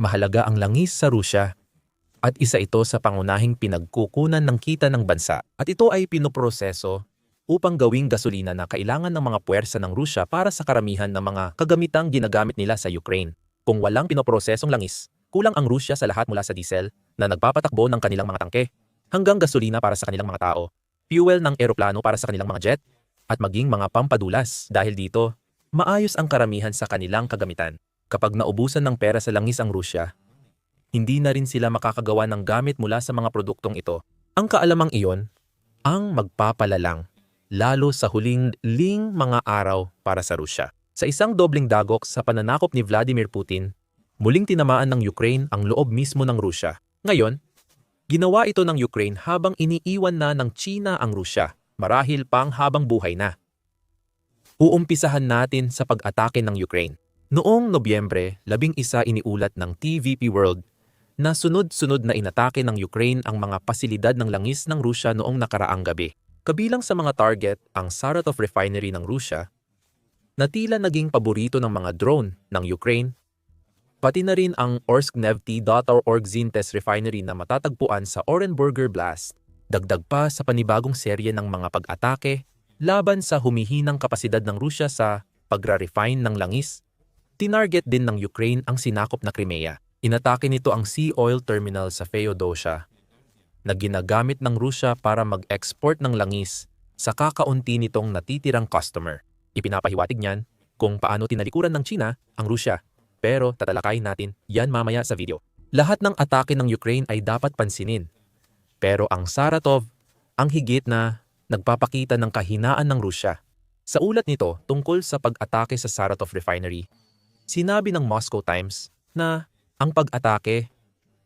Mahalaga ang langis sa Rusya at isa ito sa pangunahing pinagkukunan ng kita ng bansa at ito ay pinoproseso upang gawing gasolina na kailangan ng mga puwersa ng Rusya para sa karamihan ng mga kagamitang ginagamit nila sa Ukraine. Kung walang pinoprosesong langis, kulang ang Rusya sa lahat mula sa diesel na nagpapatakbo ng kanilang mga tangke hanggang gasolina para sa kanilang mga tao, fuel ng eroplano para sa kanilang mga jet, at maging mga pampadulas. Dahil dito, maayos ang karamihan sa kanilang kagamitan. Kapag naubusan ng pera sa langis ang Rusya, hindi na rin sila makakagawa ng gamit mula sa mga produktong ito. Ang kaalamang iyon ang magpapalalang, lalo sa huling ling mga araw para sa Rusya. Sa isang dobling dagok sa pananakop ni Vladimir Putin, muling tinamaan ng Ukraine ang loob mismo ng Rusya. Ngayon, ginawa ito ng Ukraine habang iniiwan na ng China ang Rusya, marahil pang habang buhay na. Uumpisahan natin sa pag-atake ng Ukraine. Noong Nobyembre, labing isa iniulat ng TVP World na sunod-sunod na inatake ng Ukraine ang mga pasilidad ng langis ng Rusya noong nakaraang gabi. Kabilang sa mga target ang Saratov Refinery ng Rusya, na tila naging paborito ng mga drone ng Ukraine, pati na rin ang Orsknevty.org Zintes Refinery na matatagpuan sa Orenburger Blast, dagdag pa sa panibagong serye ng mga pag-atake laban sa humihinang kapasidad ng Rusya sa pagra-refine ng langis, tinarget din ng Ukraine ang sinakop na Crimea. Inatake nito ang sea oil terminal sa Feodosia na ginagamit ng Rusya para mag-export ng langis sa kakaunti nitong natitirang customer. Ipinapahiwatig niyan kung paano tinalikuran ng China ang Rusya. Pero tatalakayin natin yan mamaya sa video. Lahat ng atake ng Ukraine ay dapat pansinin. Pero ang Saratov, ang higit na nagpapakita ng kahinaan ng Rusya. Sa ulat nito tungkol sa pag-atake sa Saratov Refinery, sinabi ng Moscow Times na ang pag-atake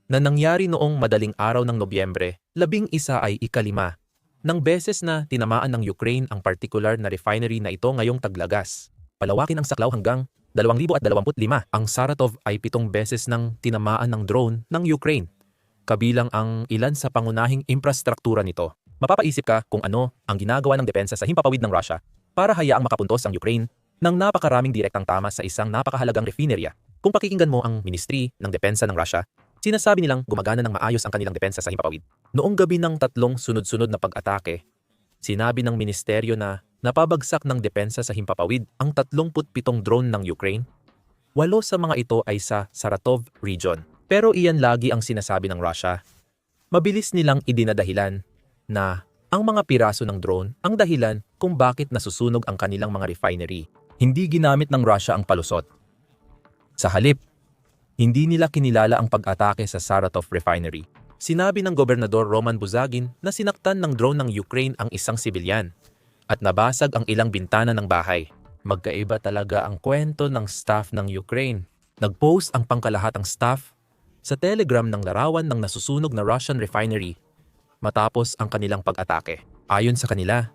na nangyari noong madaling araw ng Nobyembre, labing isa ay ikalima, ng beses na tinamaan ng Ukraine ang particular na refinery na ito ngayong taglagas. Palawakin ang saklaw hanggang 2025. Ang Saratov ay pitong beses nang tinamaan ng drone ng Ukraine, kabilang ang ilan sa pangunahing infrastruktura nito. Mapapaisip ka kung ano ang ginagawa ng depensa sa himpapawid ng Russia para hayaang makapuntos ang Ukraine ng napakaraming direktang tama sa isang napakahalagang refinerya kung pakikinggan mo ang Ministry ng Depensa ng Russia, sinasabi nilang gumagana ng maayos ang kanilang depensa sa himpapawid. Noong gabi ng tatlong sunod-sunod na pag-atake, sinabi ng ministeryo na napabagsak ng depensa sa himpapawid ang 37 drone ng Ukraine. Walo sa mga ito ay sa Saratov region. Pero iyan lagi ang sinasabi ng Russia. Mabilis nilang idinadahilan na ang mga piraso ng drone ang dahilan kung bakit nasusunog ang kanilang mga refinery. Hindi ginamit ng Russia ang palusot sa halip, hindi nila kinilala ang pag-atake sa Saratov refinery. Sinabi ng Gobernador Roman Buzagin na sinaktan ng drone ng Ukraine ang isang sibilyan at nabasag ang ilang bintana ng bahay. Magkaiba talaga ang kwento ng staff ng Ukraine. Nag-post ang pangkalahatang staff sa telegram ng larawan ng nasusunog na Russian refinery matapos ang kanilang pag-atake. Ayon sa kanila,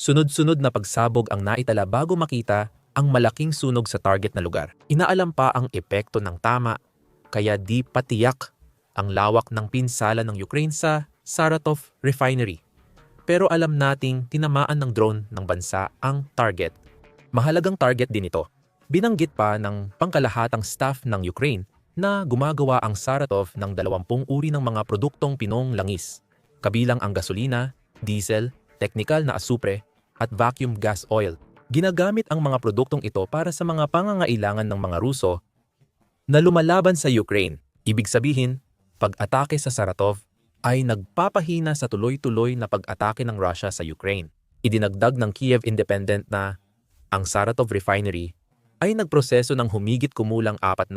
sunod-sunod na pagsabog ang naitala bago makita ang malaking sunog sa target na lugar. Inaalam pa ang epekto ng tama, kaya di patiyak ang lawak ng pinsala ng Ukraine sa Saratov refinery. Pero alam nating tinamaan ng drone ng bansa ang target. Mahalagang target din ito. Binanggit pa ng pangkalahatang staff ng Ukraine na gumagawa ang Saratov ng 20 uri ng mga produktong pinong langis, kabilang ang gasolina, diesel, technical na asupre, at vacuum gas oil Ginagamit ang mga produktong ito para sa mga pangangailangan ng mga Ruso na lumalaban sa Ukraine. Ibig sabihin, pag-atake sa Saratov ay nagpapahina sa tuloy-tuloy na pag-atake ng Russia sa Ukraine. Idinagdag ng Kiev Independent na ang Saratov refinery ay nagproseso ng humigit kumulang 48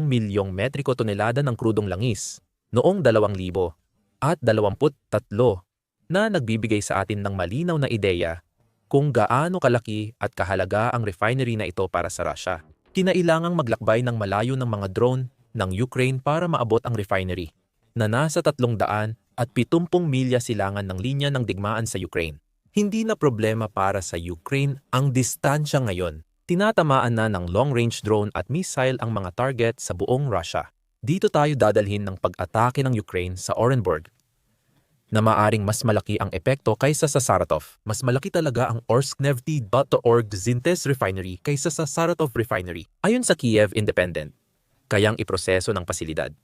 milyong metriko tonelada ng krudong langis noong 2000 at 23 na nagbibigay sa atin ng malinaw na ideya kung gaano kalaki at kahalaga ang refinery na ito para sa Russia. Kinailangang maglakbay ng malayo ng mga drone ng Ukraine para maabot ang refinery, na nasa 300 at 70 milya silangan ng linya ng digmaan sa Ukraine. Hindi na problema para sa Ukraine ang distansya ngayon. Tinatamaan na ng long-range drone at missile ang mga target sa buong Russia. Dito tayo dadalhin ng pag-atake ng Ukraine sa Orenburg na maaring mas malaki ang epekto kaysa sa Saratov. Mas malaki talaga ang Orsknevty.org Zintes Refinery kaysa sa Saratov Refinery. Ayon sa Kiev Independent, kayang iproseso ng pasilidad.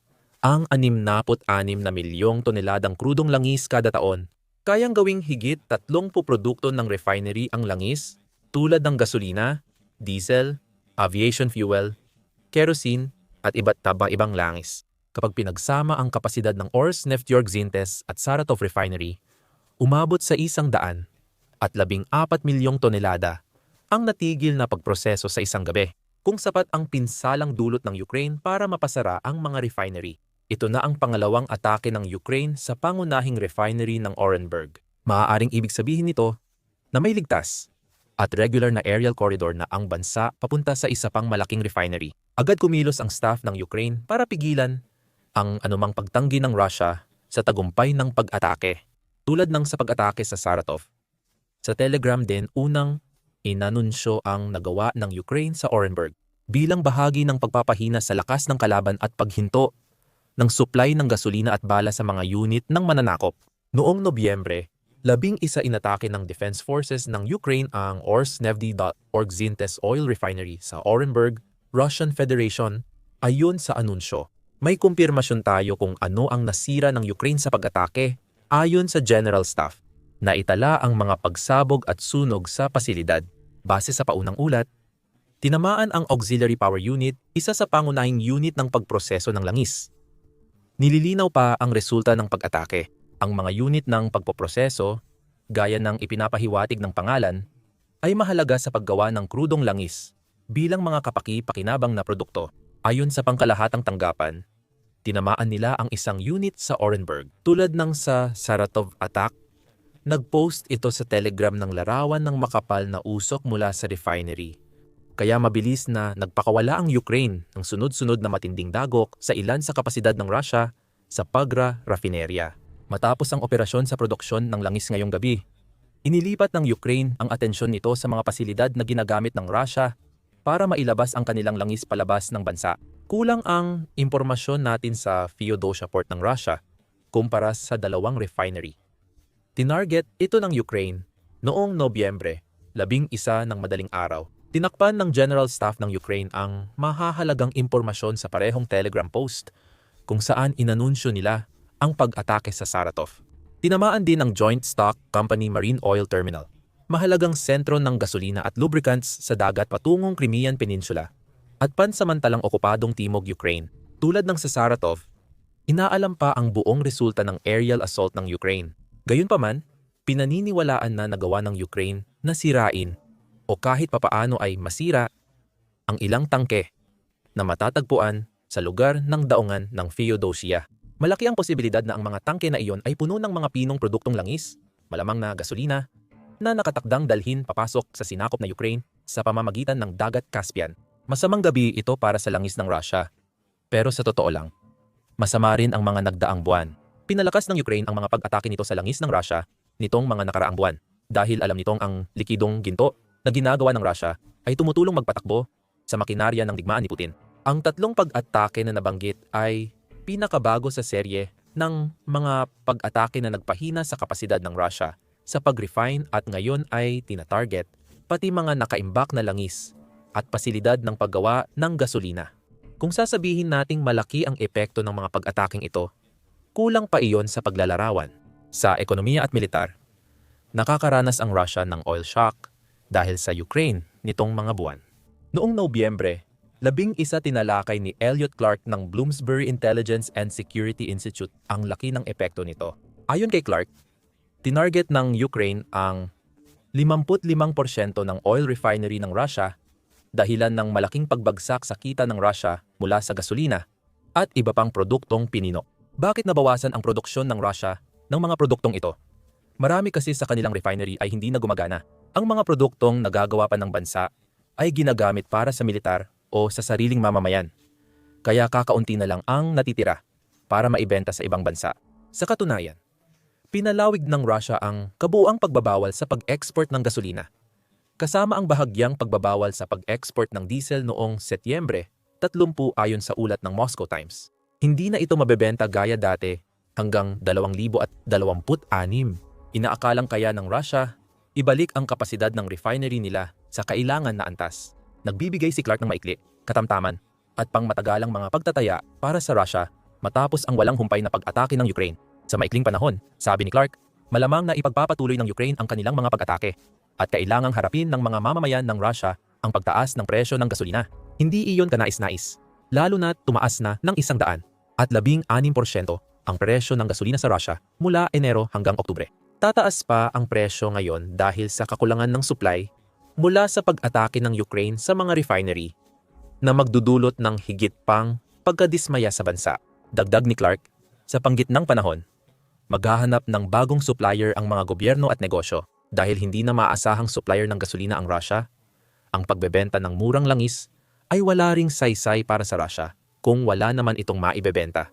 Ang 66 na milyong toneladang krudong langis kada taon, kayang gawing higit 30 produkto ng refinery ang langis tulad ng gasolina, diesel, aviation fuel, kerosene, at iba't tabang ibang langis. Kapag pinagsama ang kapasidad ng Ors Nefteorg Zintes at Saratov Refinery, umabot sa isang daan at labing apat milyong tonelada ang natigil na pagproseso sa isang gabi kung sapat ang pinsalang dulot ng Ukraine para mapasara ang mga refinery. Ito na ang pangalawang atake ng Ukraine sa pangunahing refinery ng Orenburg. Maaaring ibig sabihin nito na may ligtas at regular na aerial corridor na ang bansa papunta sa isa pang malaking refinery. Agad kumilos ang staff ng Ukraine para pigilan ang anumang pagtanggi ng Russia sa tagumpay ng pag-atake, tulad ng sa pag-atake sa Saratov. Sa Telegram din unang inanunsyo ang nagawa ng Ukraine sa Orenburg bilang bahagi ng pagpapahina sa lakas ng kalaban at paghinto ng supply ng gasolina at bala sa mga unit ng mananakop. Noong Nobyembre, labing isa inatake ng Defense Forces ng Ukraine ang Orsnevdi.org Zintes Oil Refinery sa Orenburg, Russian Federation. Ayon sa anunsyo, may kumpirmasyon tayo kung ano ang nasira ng Ukraine sa pag-atake ayon sa General Staff. Naitala ang mga pagsabog at sunog sa pasilidad. Base sa paunang ulat, tinamaan ang Auxiliary Power Unit, isa sa pangunahing unit ng pagproseso ng langis. Nililinaw pa ang resulta ng pag-atake. Ang mga unit ng pagpoproseso, gaya ng ipinapahiwatig ng pangalan, ay mahalaga sa paggawa ng krudong langis bilang mga kapaki-pakinabang na produkto. Ayon sa pangkalahatang tanggapan, tinamaan nila ang isang unit sa Orenburg. Tulad ng sa Saratov attack, nag-post ito sa Telegram ng larawan ng makapal na usok mula sa refinery. Kaya mabilis na nagpakawala ang Ukraine ng sunod-sunod na matinding dagok sa ilan sa kapasidad ng Russia sa Pagra Rafineria. Matapos ang operasyon sa produksyon ng langis ngayong gabi, inilipat ng Ukraine ang atensyon nito sa mga pasilidad na ginagamit ng Russia para mailabas ang kanilang langis palabas ng bansa. Kulang ang impormasyon natin sa Feodosia port ng Russia kumpara sa dalawang refinery. Tinarget ito ng Ukraine noong Nobyembre, labing isa ng madaling araw. Tinakpan ng General Staff ng Ukraine ang mahahalagang impormasyon sa parehong Telegram post kung saan inanunsyo nila ang pag-atake sa Saratov. Tinamaan din ng Joint Stock Company Marine Oil Terminal, mahalagang sentro ng gasolina at lubricants sa dagat patungong Crimean Peninsula at pansamantalang okupadong timog Ukraine. Tulad ng sa Saratov, inaalam pa ang buong resulta ng aerial assault ng Ukraine. Gayunpaman, pinaniniwalaan na nagawa ng Ukraine na sirain o kahit papaano ay masira ang ilang tangke na matatagpuan sa lugar ng daungan ng Feodosia. Malaki ang posibilidad na ang mga tangke na iyon ay puno ng mga pinong produktong langis, malamang na gasolina, na nakatakdang dalhin papasok sa sinakop na Ukraine sa pamamagitan ng Dagat Caspian. Masamang gabi ito para sa langis ng Russia. Pero sa totoo lang, masama rin ang mga nagdaang buwan. Pinalakas ng Ukraine ang mga pag-atake nito sa langis ng Russia nitong mga nakaraang buwan dahil alam nitong ang likidong ginto na ginagawa ng Russia ay tumutulong magpatakbo sa makinarya ng digmaan ni Putin. Ang tatlong pag-atake na nabanggit ay pinakabago sa serye ng mga pag-atake na nagpahina sa kapasidad ng Russia sa pag-refine at ngayon ay tinatarget pati mga nakaimbak na langis at pasilidad ng paggawa ng gasolina. Kung sasabihin nating malaki ang epekto ng mga pag-ataking ito, kulang pa iyon sa paglalarawan. Sa ekonomiya at militar, nakakaranas ang Russia ng oil shock dahil sa Ukraine nitong mga buwan. Noong Nobyembre, labing isa tinalakay ni Elliot Clark ng Bloomsbury Intelligence and Security Institute ang laki ng epekto nito. Ayon kay Clark, tinarget ng Ukraine ang 55% ng oil refinery ng Russia dahilan ng malaking pagbagsak sa kita ng Russia mula sa gasolina at iba pang produktong pinino. Bakit nabawasan ang produksyon ng Russia ng mga produktong ito? Marami kasi sa kanilang refinery ay hindi na gumagana. Ang mga produktong nagagawa pa ng bansa ay ginagamit para sa militar o sa sariling mamamayan. Kaya kakaunti na lang ang natitira para maibenta sa ibang bansa. Sa katunayan, pinalawig ng Russia ang kabuang pagbabawal sa pag-export ng gasolina. Kasama ang bahagyang pagbabawal sa pag-export ng diesel noong Setyembre 30 ayon sa ulat ng Moscow Times. Hindi na ito mabebenta gaya dati hanggang 2026. Inaakalang kaya ng Russia, ibalik ang kapasidad ng refinery nila sa kailangan na antas. Nagbibigay si Clark ng maikli, katamtaman, at pangmatagalang mga pagtataya para sa Russia matapos ang walang humpay na pag-atake ng Ukraine. Sa maikling panahon, sabi ni Clark, malamang na ipagpapatuloy ng Ukraine ang kanilang mga pag-atake at kailangang harapin ng mga mamamayan ng Russia ang pagtaas ng presyo ng gasolina. Hindi iyon kanais-nais, lalo na tumaas na ng isang daan at labing anim porsyento ang presyo ng gasolina sa Russia mula Enero hanggang Oktubre. Tataas pa ang presyo ngayon dahil sa kakulangan ng supply mula sa pag-atake ng Ukraine sa mga refinery na magdudulot ng higit pang pagkadismaya sa bansa. Dagdag ni Clark, sa panggitnang panahon, maghahanap ng bagong supplier ang mga gobyerno at negosyo dahil hindi na maasahang supplier ng gasolina ang Russia. Ang pagbebenta ng murang langis ay wala ring saysay para sa Russia kung wala naman itong maibebenta.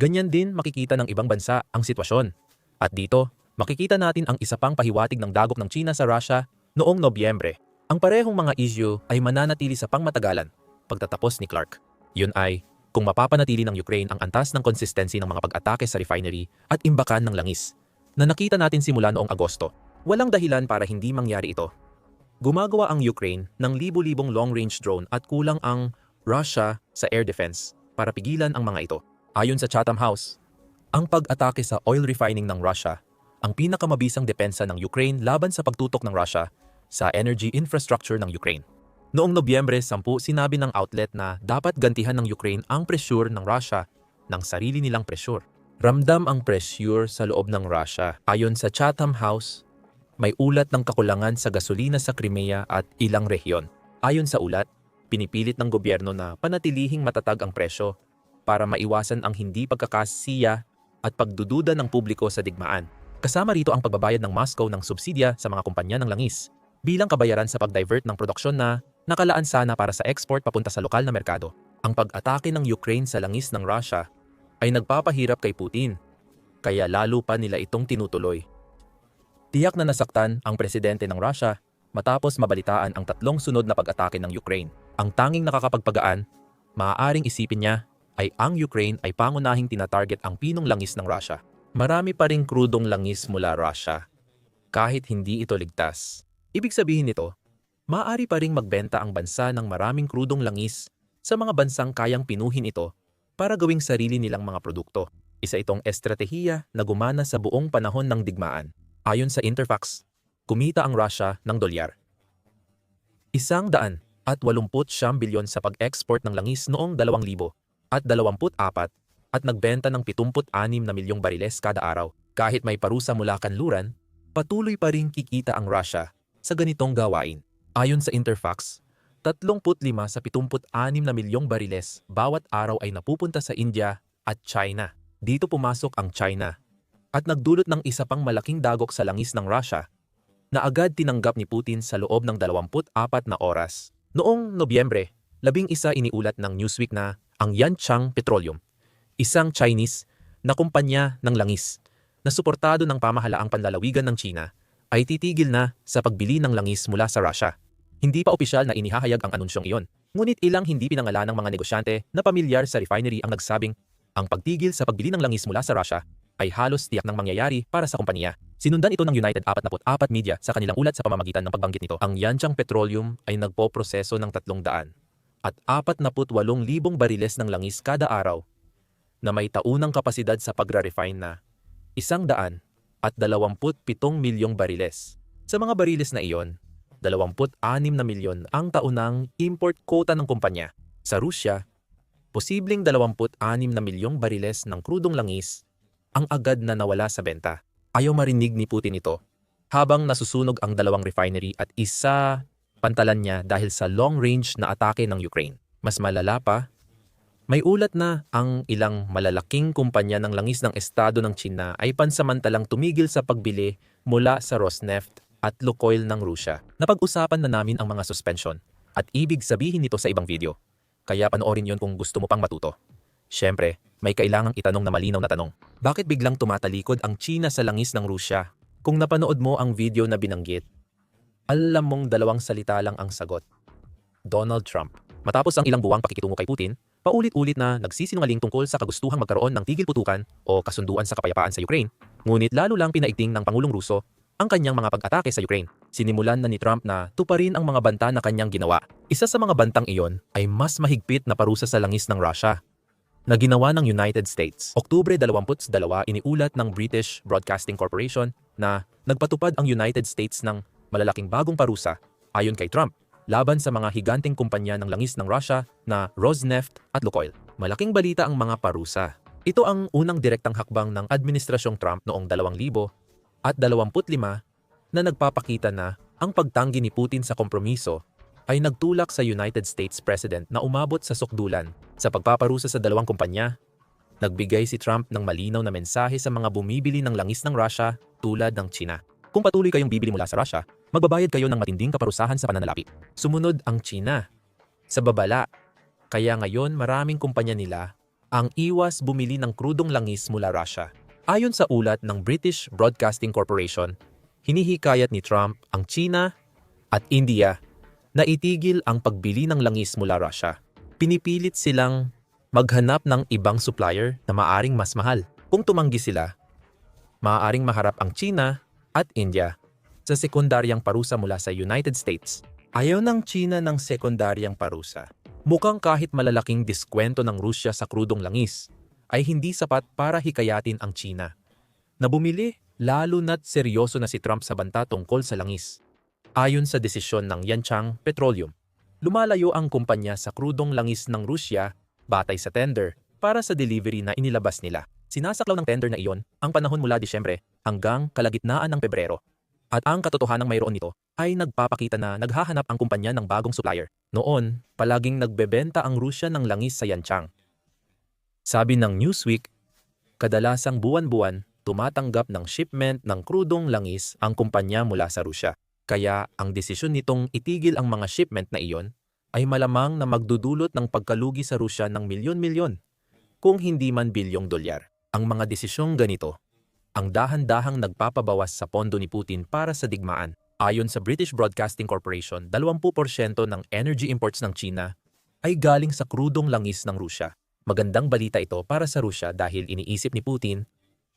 Ganyan din makikita ng ibang bansa ang sitwasyon. At dito, makikita natin ang isa pang pahiwatig ng dagok ng China sa Russia noong Nobyembre. Ang parehong mga issue ay mananatili sa pangmatagalan pagtatapos ni Clark. Yun ay kung mapapanatili ng Ukraine ang antas ng konsistency ng mga pag-atake sa refinery at imbakan ng langis na nakita natin simula noong Agosto. Walang dahilan para hindi mangyari ito. Gumagawa ang Ukraine ng libu-libong long-range drone at kulang ang Russia sa air defense para pigilan ang mga ito. Ayon sa Chatham House, ang pag-atake sa oil refining ng Russia ang pinakamabisang depensa ng Ukraine laban sa pagtutok ng Russia sa energy infrastructure ng Ukraine. Noong Nobyembre 10, sinabi ng outlet na dapat gantihan ng Ukraine ang pressure ng Russia ng sarili nilang pressure. Ramdam ang pressure sa loob ng Russia. Ayon sa Chatham House, may ulat ng kakulangan sa gasolina sa Crimea at ilang rehiyon. Ayon sa ulat, pinipilit ng gobyerno na panatilihing matatag ang presyo para maiwasan ang hindi pagkakasiya at pagdududa ng publiko sa digmaan. Kasama rito ang pagbabayad ng Moscow ng subsidya sa mga kumpanya ng langis bilang kabayaran sa pag-divert ng produksyon na nakalaan sana para sa export papunta sa lokal na merkado. Ang pag-atake ng Ukraine sa langis ng Russia ay nagpapahirap kay Putin, kaya lalo pa nila itong tinutuloy. Tiyak na nasaktan ang presidente ng Russia matapos mabalitaan ang tatlong sunod na pag-atake ng Ukraine. Ang tanging nakakapagpagaan, maaaring isipin niya ay ang Ukraine ay pangunahing tinatarget ang pinong langis ng Russia. Marami pa ring krudong langis mula Russia, kahit hindi ito ligtas. Ibig sabihin nito, maaari pa ring magbenta ang bansa ng maraming krudong langis sa mga bansang kayang pinuhin ito para gawing sarili nilang mga produkto. Isa itong estratehiya na gumana sa buong panahon ng digmaan. Ayon sa Interfax, kumita ang Russia ng dolyar. Isang daan at 89 bilyon sa pag-export ng langis noong 2000 at 24 at nagbenta ng 76 na milyong bariles kada araw. Kahit may parusa mula kanluran, patuloy pa rin kikita ang Russia sa ganitong gawain. Ayon sa Interfax, 35 sa 76 na milyong bariles bawat araw ay napupunta sa India at China. Dito pumasok ang China at nagdulot ng isa pang malaking dagok sa langis ng Russia na agad tinanggap ni Putin sa loob ng 24 na oras. Noong Nobyembre, labing isa iniulat ng Newsweek na ang Yanchang Petroleum, isang Chinese na kumpanya ng langis na suportado ng pamahalaang panlalawigan ng China, ay titigil na sa pagbili ng langis mula sa Russia. Hindi pa opisyal na inihahayag ang anunsyong iyon. Ngunit ilang hindi pinangalan ng mga negosyante na pamilyar sa refinery ang nagsabing ang pagtigil sa pagbili ng langis mula sa Russia ay halos tiyak ng mangyayari para sa kumpanya. Sinundan ito ng United 44 Media sa kanilang ulat sa pamamagitan ng pagbanggit nito. Ang Yanchang Petroleum ay nagpo-proseso ng 300 at 48,000 bariles ng langis kada araw na may taunang kapasidad sa pagra-refine na 100 at 27 milyong bariles. Sa mga bariles na iyon, 26 na milyon ang taunang import quota ng kumpanya. Sa Rusya, posibleng 26 na milyong bariles ng krudong langis ang agad na nawala sa benta. Ayaw marinig ni Putin ito habang nasusunog ang dalawang refinery at isa pantalan niya dahil sa long-range na atake ng Ukraine. Mas malala pa, may ulat na ang ilang malalaking kumpanya ng langis ng Estado ng China ay pansamantalang tumigil sa pagbili mula sa Rosneft at Lukoil ng Rusya. Napag-usapan na namin ang mga suspension at ibig sabihin nito sa ibang video. Kaya panoorin yon kung gusto mo pang matuto. Siyempre, may kailangang itanong na malinaw na tanong. Bakit biglang tumatalikod ang China sa langis ng Rusya? Kung napanood mo ang video na binanggit, alam mong dalawang salita lang ang sagot. Donald Trump. Matapos ang ilang buwang pakikitungo kay Putin, paulit-ulit na nagsisinungaling tungkol sa kagustuhang magkaroon ng tigil putukan o kasunduan sa kapayapaan sa Ukraine, ngunit lalo lang pinaigting ng Pangulong Ruso ang kanyang mga pag-atake sa Ukraine. Sinimulan na ni Trump na tuparin ang mga banta na kanyang ginawa. Isa sa mga bantang iyon ay mas mahigpit na parusa sa langis ng Russia na ginawa ng United States. Oktubre 22 iniulat ng British Broadcasting Corporation na nagpatupad ang United States ng malalaking bagong parusa ayon kay Trump laban sa mga higanting kumpanya ng langis ng Russia na Rosneft at Lukoil. Malaking balita ang mga parusa. Ito ang unang direktang hakbang ng Administrasyong Trump noong 2000 at 25 na nagpapakita na ang pagtanggi ni Putin sa kompromiso ay nagtulak sa United States President na umabot sa sukdulan sa pagpaparusa sa dalawang kumpanya. Nagbigay si Trump ng malinaw na mensahe sa mga bumibili ng langis ng Russia tulad ng China. Kung patuloy kayong bibili mula sa Russia, magbabayad kayo ng matinding kaparusahan sa pananalapi. Sumunod ang China. Sa babala, kaya ngayon maraming kumpanya nila ang iwas bumili ng krudong langis mula Russia. Ayon sa ulat ng British Broadcasting Corporation, hinihikayat ni Trump ang China at India na itigil ang pagbili ng langis mula Russia. Pinipilit silang maghanap ng ibang supplier na maaring mas mahal. Kung tumanggi sila, maaaring maharap ang China at India sa sekundaryang parusa mula sa United States. Ayaw ng China ng sekundaryang parusa. Mukhang kahit malalaking diskwento ng Rusya sa krudong langis ay hindi sapat para hikayatin ang China. Na bumili, lalo na't seryoso na si Trump sa banta tungkol sa langis. Ayon sa desisyon ng Yanchang Petroleum, lumalayo ang kumpanya sa krudong langis ng Rusya batay sa tender para sa delivery na inilabas nila. Sinasaklaw ng tender na iyon ang panahon mula Disyembre hanggang kalagitnaan ng Pebrero. At ang katotohanang mayroon nito ay nagpapakita na naghahanap ang kumpanya ng bagong supplier. Noon, palaging nagbebenta ang Rusya ng langis sa Yanchang. Sabi ng Newsweek, kadalasang buwan-buwan tumatanggap ng shipment ng krudong langis ang kumpanya mula sa Rusya. Kaya ang desisyon nitong itigil ang mga shipment na iyon ay malamang na magdudulot ng pagkalugi sa Rusya ng milyon-milyon, kung hindi man bilyong dolyar. Ang mga desisyong ganito ang dahan-dahang nagpapabawas sa pondo ni Putin para sa digmaan. Ayon sa British Broadcasting Corporation, 20% ng energy imports ng China ay galing sa krudong langis ng Rusya. Magandang balita ito para sa Rusya dahil iniisip ni Putin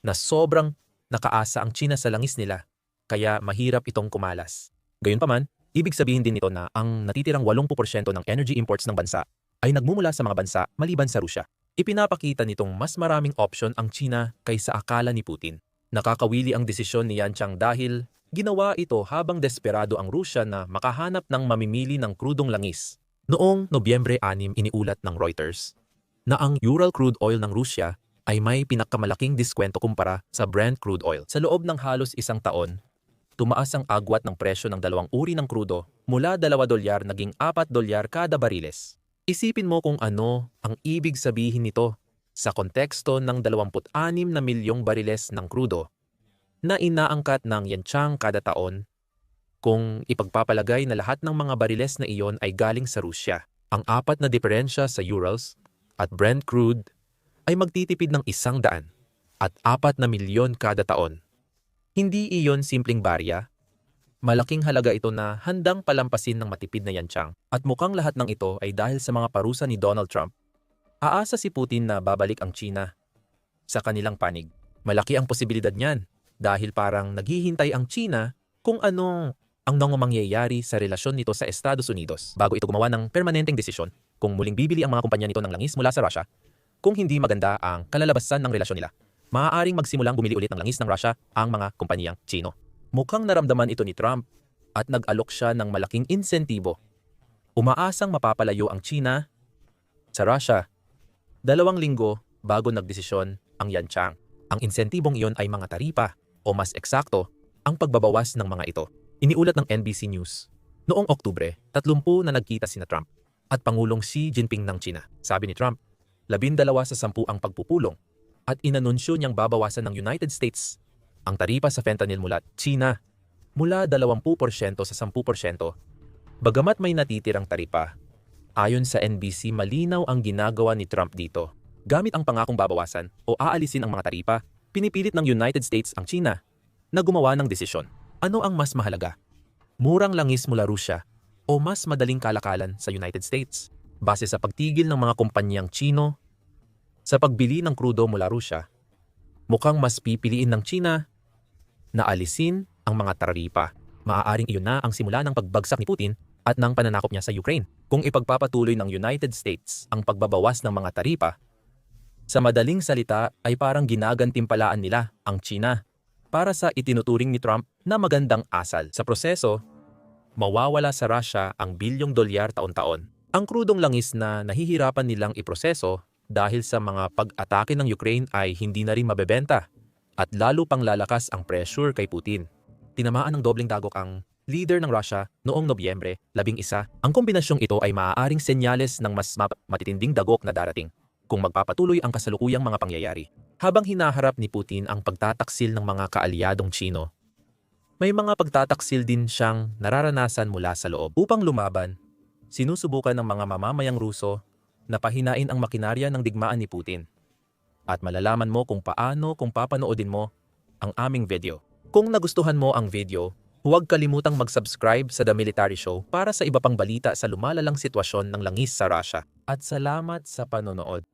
na sobrang nakaasa ang China sa langis nila, kaya mahirap itong kumalas. Gayunpaman, ibig sabihin din ito na ang natitirang 80% ng energy imports ng bansa ay nagmumula sa mga bansa maliban sa Rusya. Ipinapakita nitong mas maraming option ang China kaysa akala ni Putin. Nakakawili ang desisyon ni Yan Chang dahil ginawa ito habang desperado ang Rusya na makahanap ng mamimili ng krudong langis. Noong Nobyembre 6 iniulat ng Reuters na ang Ural crude oil ng Rusya ay may pinakamalaking diskwento kumpara sa Brent crude oil. Sa loob ng halos isang taon, tumaas ang agwat ng presyo ng dalawang uri ng krudo mula 2 dolyar naging 4 dolyar kada bariles. Isipin mo kung ano ang ibig sabihin nito sa konteksto ng 26 na milyong bariles ng krudo na inaangkat ng Yanchang kada taon kung ipagpapalagay na lahat ng mga bariles na iyon ay galing sa Rusya. Ang apat na diferensya sa Urals at Brent crude ay magtitipid ng isang daan at apat na milyon kada taon. Hindi iyon simpleng barya. Malaking halaga ito na handang palampasin ng matipid na yanchang at mukhang lahat ng ito ay dahil sa mga parusa ni Donald Trump Aasa si Putin na babalik ang China sa kanilang panig. Malaki ang posibilidad niyan dahil parang naghihintay ang China kung anong ang nangumangyayari sa relasyon nito sa Estados Unidos bago ito gumawa ng permanenteng desisyon kung muling bibili ang mga kumpanya nito ng langis mula sa Russia kung hindi maganda ang kalalabasan ng relasyon nila. Maaaring magsimulang bumili ulit ng langis ng Russia ang mga kumpanyang Chino. Mukhang naramdaman ito ni Trump at nag-alok siya ng malaking insentibo. Umaasang mapapalayo ang China sa Russia Dalawang linggo bago nagdesisyon ang Yanchang. Ang insentibong iyon ay mga taripa o mas eksakto, ang pagbabawas ng mga ito. Iniulat ng NBC News. Noong Oktubre, 30 na nagkita sina Trump at Pangulong Xi Jinping ng China. Sabi ni Trump, labindalawa sa sampu ang pagpupulong at inanunsyo niyang babawasan ng United States ang taripa sa fentanyl mula China mula 20% sa 10%. Bagamat may natitirang taripa, Ayon sa NBC, malinaw ang ginagawa ni Trump dito. Gamit ang pangakong babawasan o aalisin ang mga taripa, pinipilit ng United States ang China na gumawa ng desisyon. Ano ang mas mahalaga? Murang langis mula Rusya o mas madaling kalakalan sa United States? Base sa pagtigil ng mga kumpanyang Chino sa pagbili ng krudo mula Rusya, mukhang mas pipiliin ng China na alisin ang mga taripa Maaaring iyon na ang simula ng pagbagsak ni Putin at ng pananakop niya sa Ukraine. Kung ipagpapatuloy ng United States ang pagbabawas ng mga taripa, sa madaling salita ay parang ginagantimpalaan nila ang China para sa itinuturing ni Trump na magandang asal. Sa proseso, mawawala sa Russia ang bilyong dolyar taon-taon. Ang krudong langis na nahihirapan nilang iproseso dahil sa mga pag-atake ng Ukraine ay hindi na rin mabebenta at lalo pang lalakas ang pressure kay Putin. Tinamaan ng dobling dagok ang leader ng Russia noong Nobyembre, labing isa. Ang kombinasyong ito ay maaaring senyales ng mas matitinding dagok na darating kung magpapatuloy ang kasalukuyang mga pangyayari. Habang hinaharap ni Putin ang pagtataksil ng mga kaalyadong Chino, may mga pagtataksil din siyang nararanasan mula sa loob. Upang lumaban, sinusubukan ng mga mamamayang Ruso na pahinain ang makinarya ng digmaan ni Putin. At malalaman mo kung paano kung papanoodin mo ang aming video. Kung nagustuhan mo ang video, huwag kalimutang mag-subscribe sa The Military Show para sa iba pang balita sa lumalalang sitwasyon ng langis sa Russia. At salamat sa panonood.